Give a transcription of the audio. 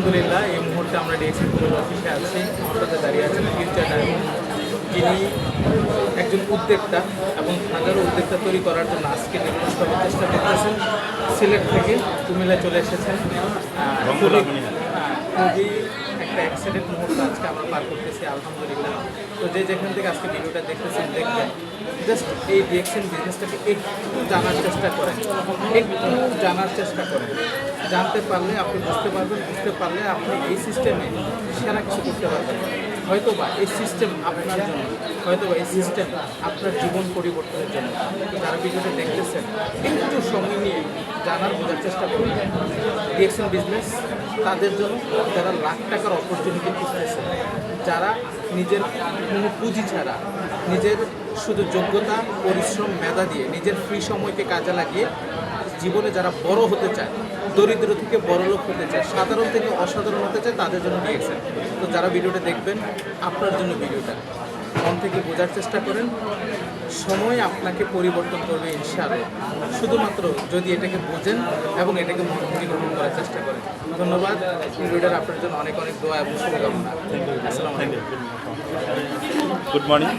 আলহামদুলিল্লাহ এই মুহূর্তে আমরা ডিএক্সি পুলিশ অফিসে আছি। আমার সাথে দাঁড়িয়ে আছেন ফিউচার ডায়মন্ড যিনি একজন উদ্যোক্তা এবং হাজারো উদ্যোক্তা তৈরি করার জন্য আজকে করার চেষ্টা করতেছেন। সিলেট থেকে কুমিল্লা চলে এসেছেন। খুবই একটা অ্যাক্সিডেন্ট মুহূর্ত আজকে আমরা পার করতেছি, আলহামদুলিল্লাহ। তো যে যেখান থেকে আজকে ভিডিওটা দেখতেছেন, দেখবেন। জাস্ট এই ডিএকশন বিজনেসটাকে একটু জানার চেষ্টা করেন। একটু জানার চেষ্টা করেন। জানতে পারলে আপনি বুঝতে পারবেন, বুঝতে পারলে আপনি এই সিস্টেমে সেরা কিছু করতে পারবেন। হয়তো বা এই সিস্টেম আপনার জন্য হয়তো বা এই সিস্টেম আপনার জীবন পরিবর্তনের জন্য, যারা ভিডিওটা দেখতেছেন, একটু সময় নিয়ে জানার বোঝার চেষ্টা করুন। ডিএকশন বিজনেস তাদের জন্য যারা লাখ টাকার অপরচুনিটি খুঁজতেছে, যারা নিজের কোনো পুঁজি ছাড়া, নিজের শুধু যোগ্যতা, পরিশ্রম, মেধা দিয়ে নিজের ফ্রি সময়কে কাজে লাগিয়ে জীবনে যারা বড় হতে চায় দরিদ্র থেকে বড় লোক হতে চায়, সাধারণ থেকে অসাধারণ হতে চায়, তাদের জন্য দিয়েছেন তো যারা ভিডিওটা দেখবেন, আপনার জন্য ভিডিওটা। মন থেকে বোঝার চেষ্টা করেন, সময় আপনাকে পরিবর্তন করবে ইনশাআল্লাহ। শুধুমাত্র যদি এটাকে বোঝেন এবং এটাকে মন থেকে গ্রহণ করার চেষ্টা করেন। ধন্যবাদ। ভিডিওটার আপনার জন্য অনেক অনেক দোয়া এবং শুভকামনা। Good morning